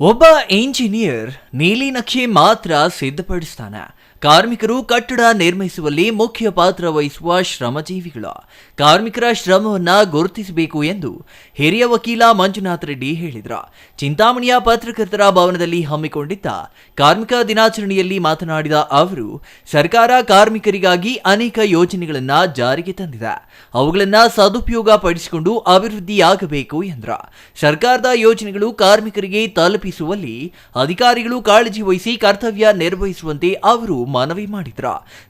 ಒಬ್ಬ ಇಂಜಿನಿಯರ್ ನೀಲಿ ನಕ್ಷೆ ಮಾತ್ರ ಸಿದ್ಧಪಡಿಸ್ತಾನೆ. ಕಾರ್ಮಿಕರು ಕಟ್ಟಡ ನಿರ್ಮಿಸುವಲ್ಲಿ ಮುಖ್ಯ ಪಾತ್ರ ವಹಿಸುವ ಶ್ರಮಜೀವಿಗಳು. ಕಾರ್ಮಿಕರ ಶ್ರಮವನ್ನ ಗುರುತಿಸಬೇಕು ಎಂದು ಹಿರಿಯ ವಕೀಲ ಮಂಜುನಾಥ್ ರೆಡ್ಡಿ ಹೇಳಿದರು. ಚಿಂತಾಮಣಿಯ ಪತ್ರಕರ್ತರ ಭವನದಲ್ಲಿ ಹಮ್ಮಿಕೊಂಡಿದ್ದ ಕಾರ್ಮಿಕ ದಿನಾಚರಣೆಯಲ್ಲಿ ಮಾತನಾಡಿದ ಅವರು, ಸರ್ಕಾರ ಕಾರ್ಮಿಕರಿಗಾಗಿ ಅನೇಕ ಯೋಜನೆಗಳನ್ನು ಜಾರಿಗೆ ತಂದಿದೆ. ಅವುಗಳನ್ನ ಸದುಪಯೋಗ ಪಡಿಸಿಕೊಂಡು ಅಭಿವೃದ್ಧಿಯಾಗಬೇಕು ಎಂದ್ರ. ಸರ್ಕಾರದ ಯೋಜನೆಗಳು ಕಾರ್ಮಿಕರಿಗೆ ತಲುಪಿಸುವಲ್ಲಿ ಅಧಿಕಾರಿಗಳು ಕಾಳಜಿ ವಹಿಸಿ ಕರ್ತವ್ಯ ನಿರ್ವಹಿಸುವಂತೆ ಅವರು ಮನವಿ ಮಾಡಿದ್ರ.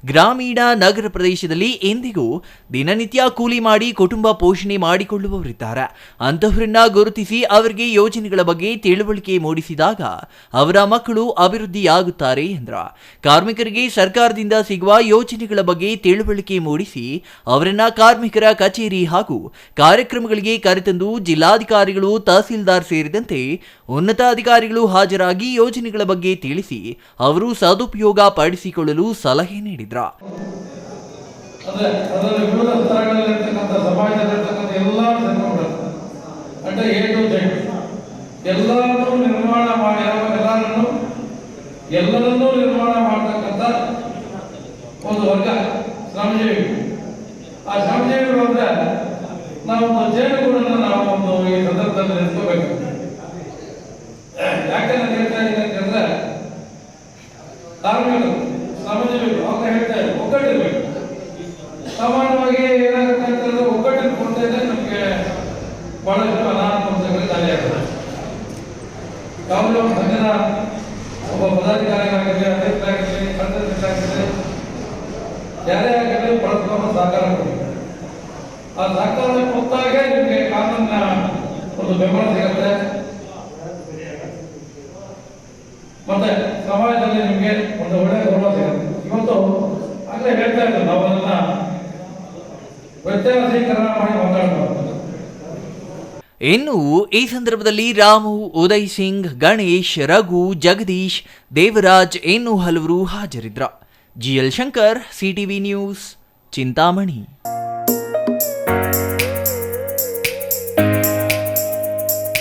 ಗ್ರಾಮೀಣ ನಗರ ಪ್ರದೇಶದಲ್ಲಿ ಎಂದಿಗೂ ದಿನನಿತ್ಯ ಕೂಲಿ ಮಾಡಿ ಕುಟುಂಬ ಪೋಷಣೆ ಮಾಡಿಕೊಳ್ಳುವವರಿದ್ದಾರೆ. ಅಂತಹವರನ್ನ ಗುರುತಿಸಿ ಅವರಿಗೆ ಯೋಜನೆಗಳ ಬಗ್ಗೆ ತಿಳುವಳಿಕೆ ಮೂಡಿಸಿದಾಗ ಅವರ ಮಕ್ಕಳು ಅಭಿವೃದ್ಧಿಯಾಗುತ್ತಾರೆ ಎಂದ್ರ. ಕಾರ್ಮಿಕರಿಗೆ ಸರ್ಕಾರದಿಂದ ಸಿಗುವ ಯೋಜನೆಗಳ ಬಗ್ಗೆ ತಿಳುವಳಿಕೆ ಮೂಡಿಸಿ ಅವರನ್ನ ಕಾರ್ಮಿಕರ ಕಚೇರಿ ಹಾಗೂ ಕಾರ್ಯಕ್ರಮಗಳಿಗೆ ಕರೆತಂದು ಜಿಲ್ಲಾಧಿಕಾರಿಗಳು, ತಹಸೀಲ್ದಾರ್ ಸೇರಿದಂತೆ ಉನ್ನತ ಅಧಿಕಾರಿಗಳು ಹಾಜರಾಗಿ ಯೋಜನೆಗಳ ಬಗ್ಗೆ ತಿಳಿಸಿ ಅವರು ಸದುಪಯೋಗ ಪಡಿಸಿಕೊಳ್ಳಲು ಸಲಹೆ ನೀಡಿದ್ರ. ಎಲ್ಲರನ್ನೂ ನಿರ್ಮಾಣ ಮಾಡಿ ಎಲ್ಲರನ್ನು ನಿರ್ಮಾಣ ಮಾಡತಕ್ಕಂಥ ಒಂದು ವರ್ಗ ಶ್ರಮಜೀವಿ ಆ ಶ್ರಮಜೀವಿಗಳು ಅಂದ್ರೆ ನಾವು ಒಂದು ಜೇನುಗೂಡನ್ನು ನಾವು ಒಂದು ಈ ಸಂದರ್ಭದಲ್ಲಿ ನೆನೆಸ್ಕೋಬೇಕು. ಯಾಕೆ ಕಾರ್ಮಿಕರು ಶ್ರಮಜೀವಿಗಳು ಅವಾಗ ಹೇಳ್ತಾ ಇದ್ದಾರೆ ಒಗ್ಗಟ್ಟಿರ್ಬೇಕು. ಸಾಮಾನ್ಯವಾಗಿ ಏನಾಗುತ್ತೆ ಅಂತಂದ್ರೆ ಒಗ್ಗಟ್ಟಿನ ಇದ್ರೆ ನಮಗೆ ಬಹಳಷ್ಟು ಅನಾನುಕೂಲತೆಗಳು ಖಾಲಿ ಆಗ್ತದೆ ಯಾವುದೇ ಒಂದು ಸಂಘದ ಒಬ್ಬ ಪದಾಧಿಕಾರಿಗಳಾಗಲಿ ಅಧ್ಯಕ್ಷರಾಗಲಿ ಸದಸ್ಯರಾಗಲಿ ಯಾರೇ ಆಗಲಿ ಪರಸ್ಪರ ಸಹಕಾರ ಕೊಡಬೇಕು ಆ ಸಹಕಾರ ಕೊಟ್ಟಾಗೆ ನಿಮಗೆ ಕಾನೂನಿನ ಒಂದು ಬೆಂಬಲ ಸಿಗುತ್ತೆ. ಮತ್ತೆ ಸಮಾಜದಲ್ಲಿ ನಿಮಗೆ ಒಂದು ಒಳ್ಳೆಯ ಗೌರವ ಸಿಗುತ್ತೆ ಇವತ್ತು ಆಗಲೇ ಹೇಳ್ತಾ ಇದ್ರು ನಾವು ಅದನ್ನ ಇನ್ನು ಈ ಸಂದರ್ಭದಲ್ಲಿ ರಾಮು, ಉದಯ್ ಸಿಂಗ್, ಗಣೇಶ್, ರಘು, ಜಗದೀಶ್, ದೇವರಾಜ್ ಇನ್ನೂ ಹಲವರು ಹಾಜರಿದ್ರ. G L Shankar CTV news, Chintamani.